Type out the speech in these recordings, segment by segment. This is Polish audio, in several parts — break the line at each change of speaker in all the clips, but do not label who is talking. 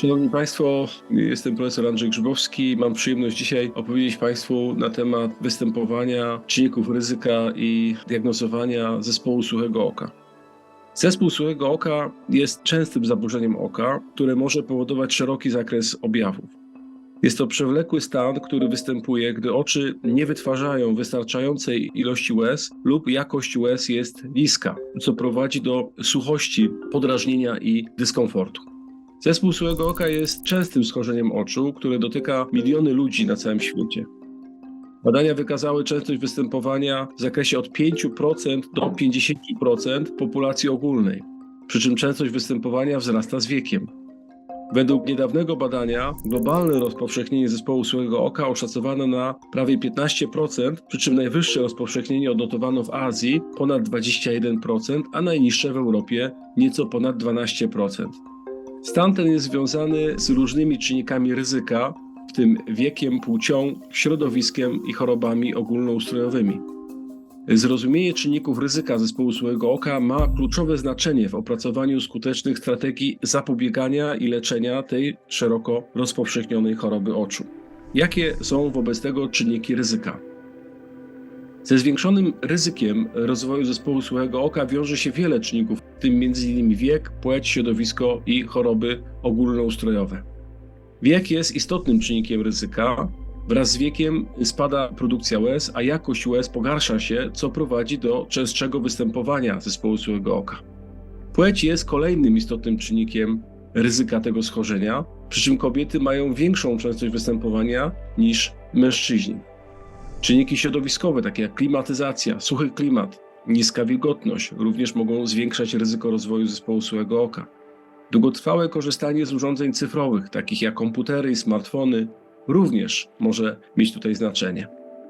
Szanowni Państwo, jestem profesor Andrzej Grzybowski. Mam przyjemność dzisiaj opowiedzieć Państwu na temat występowania czynników ryzyka i diagnozowania zespołu suchego oka. Zespół suchego oka jest częstym zaburzeniem oka, które może powodować szeroki zakres objawów. Jest to przewlekły stan, który występuje, gdy oczy nie wytwarzają wystarczającej ilości łez lub jakość łez jest niska, co prowadzi do suchości, podrażnienia i dyskomfortu. Zespół suchego oka jest częstym schorzeniem oczu, które dotyka miliony ludzi na całym świecie. Badania wykazały częstość występowania w zakresie od 5% do 50% populacji ogólnej, przy czym częstość występowania wzrasta z wiekiem. Według niedawnego badania globalne rozpowszechnienie zespołu suchego oka oszacowano na prawie 15%, przy czym najwyższe rozpowszechnienie odnotowano w Azji ponad 21%, a najniższe w Europie nieco ponad 12%. Stan ten jest związany z różnymi czynnikami ryzyka, w tym wiekiem, płcią, środowiskiem i chorobami ogólnoustrojowymi. Zrozumienie czynników ryzyka zespołu suchego oka ma kluczowe znaczenie w opracowaniu skutecznych strategii zapobiegania i leczenia tej szeroko rozpowszechnionej choroby oczu. Jakie są wobec tego czynniki ryzyka? Ze zwiększonym ryzykiem rozwoju zespołu suchego oka wiąże się wiele czynników, tym m.in. wiek, płeć, środowisko i choroby ogólnoustrojowe. Wiek jest istotnym czynnikiem ryzyka. Wraz z wiekiem spada produkcja łez, a jakość łez pogarsza się, co prowadzi do częstszego występowania zespołu suchego oka. Płeć jest kolejnym istotnym czynnikiem ryzyka tego schorzenia, przy czym kobiety mają większą częstość występowania niż mężczyźni. Czynniki środowiskowe, takie jak klimatyzacja, suchy klimat, niska wilgotność, również mogą zwiększać ryzyko rozwoju zespołu suchego oka. Długotrwałe korzystanie z urządzeń cyfrowych, takich jak komputery i smartfony, również może mieć tutaj znaczenie.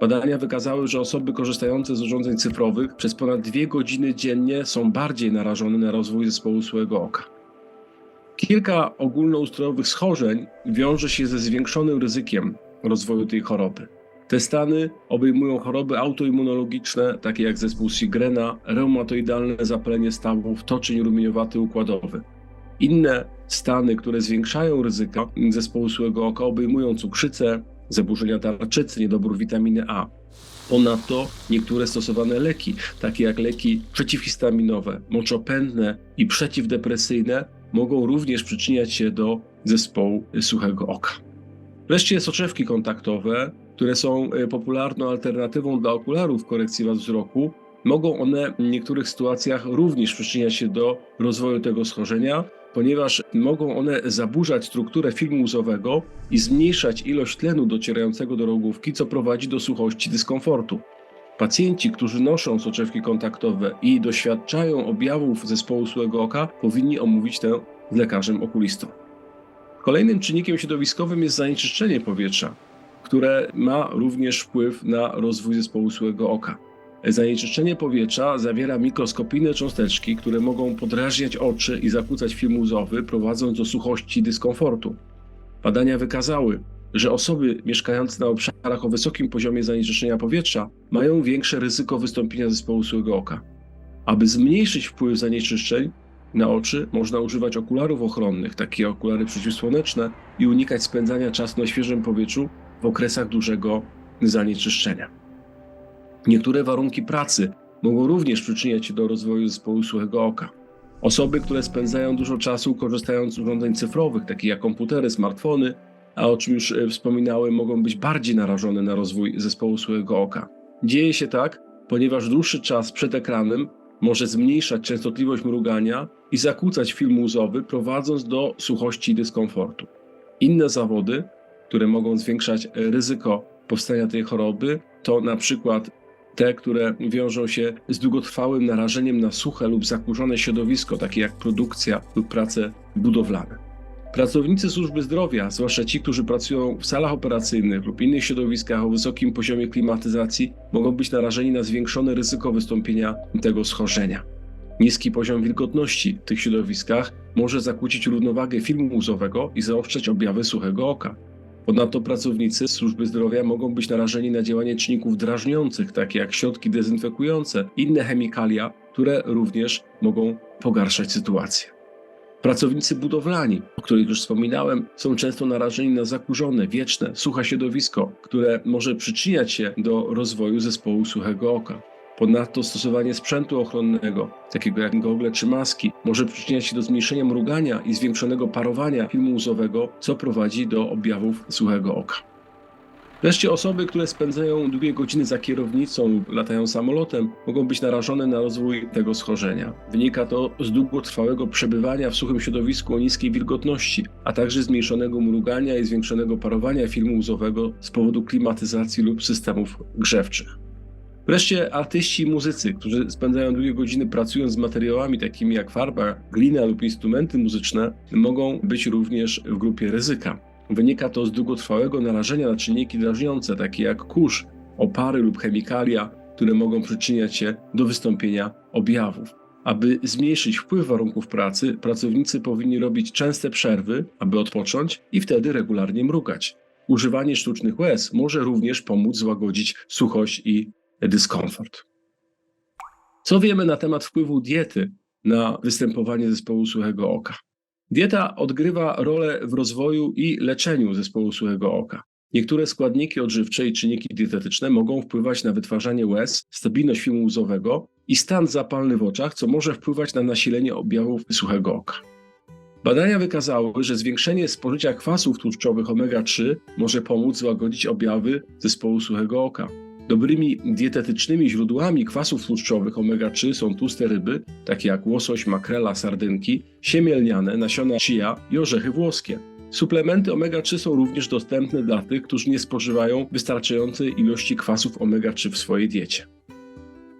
Badania wykazały, że osoby korzystające z urządzeń cyfrowych przez ponad dwie godziny dziennie są bardziej narażone na rozwój zespołu suchego oka. Kilka ogólnoustrojowych schorzeń wiąże się ze zwiększonym ryzykiem rozwoju tej choroby. Te stany obejmują choroby autoimmunologiczne, takie jak zespół Sigrena, reumatoidalne zapalenie stawów, toczyń rumieniowaty układowy. Inne stany, które zwiększają ryzyko zespołu suchego oka, obejmują cukrzycę, zaburzenia tarczycy, niedobór witaminy A. Ponadto niektóre stosowane leki, takie jak leki przeciwhistaminowe, moczopędne i przeciwdepresyjne, mogą również przyczyniać się do zespołu suchego oka. Wreszcie soczewki kontaktowe, które są e, popularną alternatywą dla okularów korekcji wad wzroku, mogą one w niektórych sytuacjach również przyczyniać się do rozwoju tego schorzenia, ponieważ mogą one zaburzać strukturę filmu łzowego i zmniejszać ilość tlenu docierającego do rogówki, co prowadzi do suchości dyskomfortu. Pacjenci, którzy noszą soczewki kontaktowe i doświadczają objawów zespołu suchego oka, powinni omówić tę z lekarzem okulistą. Kolejnym czynnikiem środowiskowym jest zanieczyszczenie powietrza, które ma również wpływ na rozwój zespołu suchego oka. Zanieczyszczenie powietrza zawiera mikroskopijne cząsteczki, które mogą podrażniać oczy i zakłócać film łzowy, prowadząc do suchości i dyskomfortu. Badania wykazały, że osoby mieszkające na obszarach o wysokim poziomie zanieczyszczenia powietrza mają większe ryzyko wystąpienia zespołu suchego oka. Aby zmniejszyć wpływ zanieczyszczeń na oczy, można używać okularów ochronnych, takie okulary przeciwsłoneczne, i unikać spędzania czasu na świeżym powietrzu w okresach dużego zanieczyszczenia. Niektóre warunki pracy mogą również przyczyniać się do rozwoju zespołu suchego oka. Osoby, które spędzają dużo czasu korzystając z urządzeń cyfrowych, takich jak komputery, smartfony, a o czym już e, wspominałem, mogą być bardziej narażone na rozwój zespołu suchego oka. Dzieje się tak, ponieważ dłuższy czas przed ekranem może zmniejszać częstotliwość mrugania i zakłócać film łzowy, prowadząc do suchości i dyskomfortu. Inne zawody, które mogą zwiększać e, ryzyko powstania tej choroby, to na przykład te, które wiążą się z długotrwałym narażeniem na suche lub zakurzone środowisko, takie jak produkcja lub prace budowlane. Pracownicy służby zdrowia, zwłaszcza ci, którzy pracują w salach operacyjnych lub innych środowiskach o wysokim poziomie klimatyzacji, mogą być narażeni na zwiększone ryzyko wystąpienia tego schorzenia. Niski poziom wilgotności w tych środowiskach może zakłócić równowagę filmu łzowego i zaostrzać objawy suchego oka. Ponadto pracownicy służby zdrowia mogą być narażeni na działanie czynników drażniących, takie jak środki dezynfekujące, inne chemikalia, które również mogą pogarszać sytuację. Pracownicy budowlani, o których już wspominałem, są często narażeni na zakurzone, wieczne, suche środowisko, które może przyczyniać się do rozwoju zespołu suchego oka. Ponadto stosowanie sprzętu ochronnego, takiego jak gogle czy maski, może przyczyniać się do zmniejszenia mrugania i zwiększonego parowania filmu łzowego, co prowadzi do objawów suchego oka. Wreszcie osoby, które spędzają długie godziny za kierownicą lub latają samolotem, mogą być narażone na rozwój tego schorzenia. Wynika to z długotrwałego przebywania w suchym środowisku o niskiej wilgotności, a także zmniejszonego mrugania i zwiększonego parowania filmu łzowego z powodu klimatyzacji lub systemów grzewczych. Wreszcie artyści i muzycy, którzy spędzają długie godziny pracując z materiałami takimi jak farba, glina lub instrumenty muzyczne, mogą być również w grupie ryzyka. Wynika to z długotrwałego narażenia na czynniki drażniące, takie jak kurz, opary lub chemikalia, które mogą przyczyniać się do wystąpienia objawów. Aby zmniejszyć wpływ warunków pracy, pracownicy powinni robić częste przerwy, aby odpocząć i wtedy regularnie mrugać. Używanie sztucznych łez może również pomóc złagodzić suchość i dyskomfort. Co wiemy na temat wpływu diety na występowanie zespołu suchego oka? Dieta odgrywa rolę w rozwoju i leczeniu zespołu suchego oka. Niektóre składniki odżywcze i czynniki dietetyczne mogą wpływać na wytwarzanie łez, stabilność filmu łzowego i stan zapalny w oczach, co może wpływać na nasilenie objawów suchego oka. Badania wykazały, że zwiększenie spożycia kwasów tłuszczowych omega-3 może pomóc złagodzić objawy zespołu suchego oka. Dobrymi dietetycznymi źródłami kwasów tłuszczowych omega-3 są tłuste ryby, takie jak łosoś, makrela, sardynki, siemię lniane, nasiona chia i orzechy włoskie. Suplementy omega-3 są również dostępne dla tych, którzy nie spożywają wystarczającej ilości kwasów omega-3 w swojej diecie.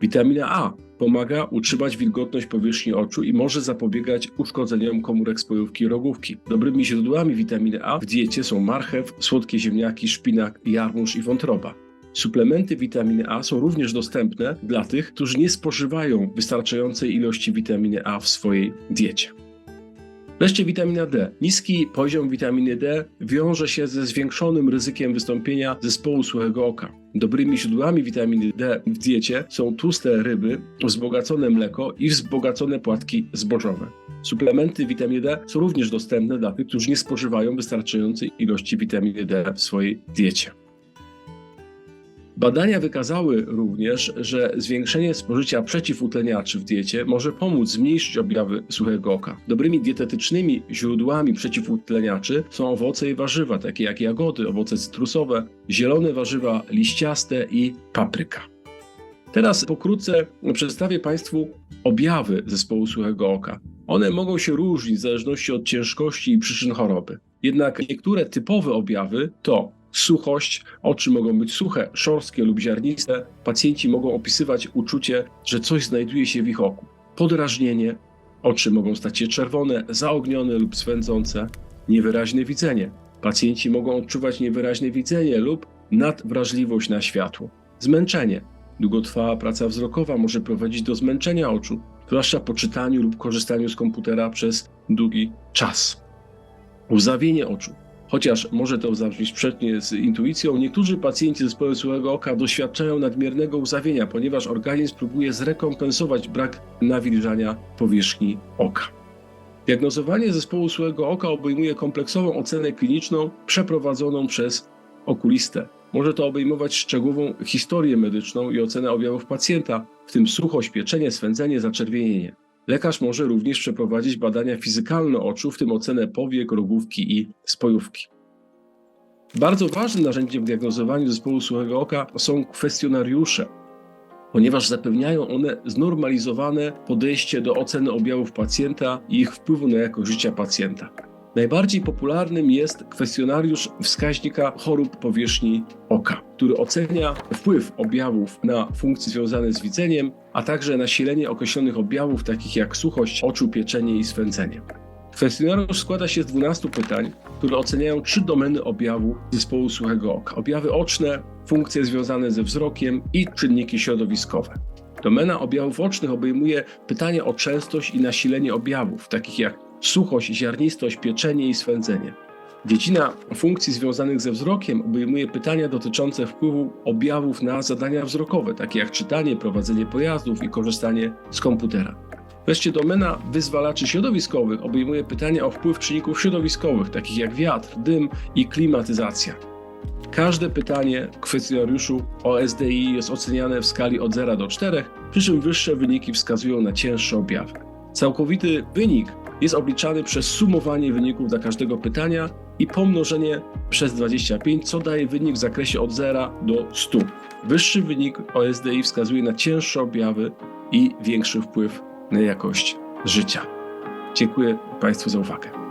Witamina A pomaga utrzymać wilgotność powierzchni oczu i może zapobiegać uszkodzeniom komórek spojówki i rogówki. Dobrymi źródłami witaminy A w diecie są marchew, słodkie ziemniaki, szpinak, jarmuż i wątroba. Suplementy witaminy A są również dostępne dla tych, którzy nie spożywają wystarczającej ilości witaminy A w swojej diecie. Wreszcie witamina D. Niski poziom witaminy D wiąże się ze zwiększonym ryzykiem wystąpienia zespołu suchego oka. Dobrymi źródłami witaminy D w diecie są tłuste ryby, wzbogacone mleko i wzbogacone płatki zbożowe. Suplementy witaminy D są również dostępne dla tych, którzy nie spożywają wystarczającej ilości witaminy D w swojej diecie. Badania wykazały również, że zwiększenie spożycia przeciwutleniaczy w diecie może pomóc zmniejszyć objawy suchego oka. Dobrymi dietetycznymi źródłami przeciwutleniaczy są owoce i warzywa, takie jak jagody, owoce cytrusowe, zielone warzywa liściaste i papryka. Teraz pokrótce przedstawię Państwu objawy zespołu suchego oka. One mogą się różnić w zależności od ciężkości i przyczyn choroby. Jednak niektóre typowe objawy to suchość, oczy mogą być suche, szorstkie lub ziarniste. Pacjenci mogą opisywać uczucie, że coś znajduje się w ich oku. Podrażnienie, oczy mogą stać się czerwone, zaognione lub swędzące. Niewyraźne widzenie. Pacjenci mogą odczuwać niewyraźne widzenie lub nadwrażliwość na światło. Zmęczenie. Długotrwała praca wzrokowa może prowadzić do zmęczenia oczu, zwłaszcza po czytaniu lub korzystaniu z komputera przez długi czas. Łzawienie oczu. Chociaż może to zabrzmieć sprzecznie z intuicją, niektórzy pacjenci zespołu suchego oka doświadczają nadmiernego łzawienia, ponieważ organizm próbuje zrekompensować brak nawilżania powierzchni oka. Diagnozowanie zespołu suchego oka obejmuje kompleksową ocenę kliniczną przeprowadzoną przez okulistę. Może to obejmować szczegółową historię medyczną i ocenę objawów pacjenta, w tym suchość, pieczenie, swędzenie, zaczerwienienie. Lekarz może również przeprowadzić badania fizykalne oczu, w tym ocenę powiek, rogówki i spojówki. Bardzo ważnym narzędziem w diagnozowaniu zespołu suchego oka są kwestionariusze, ponieważ zapewniają one znormalizowane podejście do oceny objawów pacjenta i ich wpływu na jakość życia pacjenta. Najbardziej popularnym jest kwestionariusz wskaźnika chorób powierzchni oka, który ocenia wpływ objawów na funkcje związane z widzeniem, a także nasilenie określonych objawów takich jak suchość oczu, pieczenie i swędzenie. Kwestionariusz składa się z 12 pytań, które oceniają trzy domeny objawów zespołu suchego oka: objawy oczne, funkcje związane ze wzrokiem i czynniki środowiskowe. Domena objawów ocznych obejmuje pytania o częstość i nasilenie objawów, takich jak suchość, ziarnistość, pieczenie i swędzenie. Dziedzina funkcji związanych ze wzrokiem obejmuje pytania dotyczące wpływu objawów na zadania wzrokowe, takie jak czytanie, prowadzenie pojazdów i korzystanie z komputera. Wreszcie domena wyzwalaczy środowiskowych obejmuje pytania o wpływ czynników środowiskowych, takich jak wiatr, dym i klimatyzacja. Każde pytanie kwestionariuszu OSDI jest oceniane w skali od 0 do 4, przy czym wyższe wyniki wskazują na cięższe objawy. Całkowity wynik jest obliczany przez sumowanie wyników dla każdego pytania i pomnożenie przez 25, co daje wynik w zakresie od 0 do 100. Wyższy wynik OSDI wskazuje na cięższe objawy i większy wpływ na jakość życia. Dziękuję Państwu za uwagę.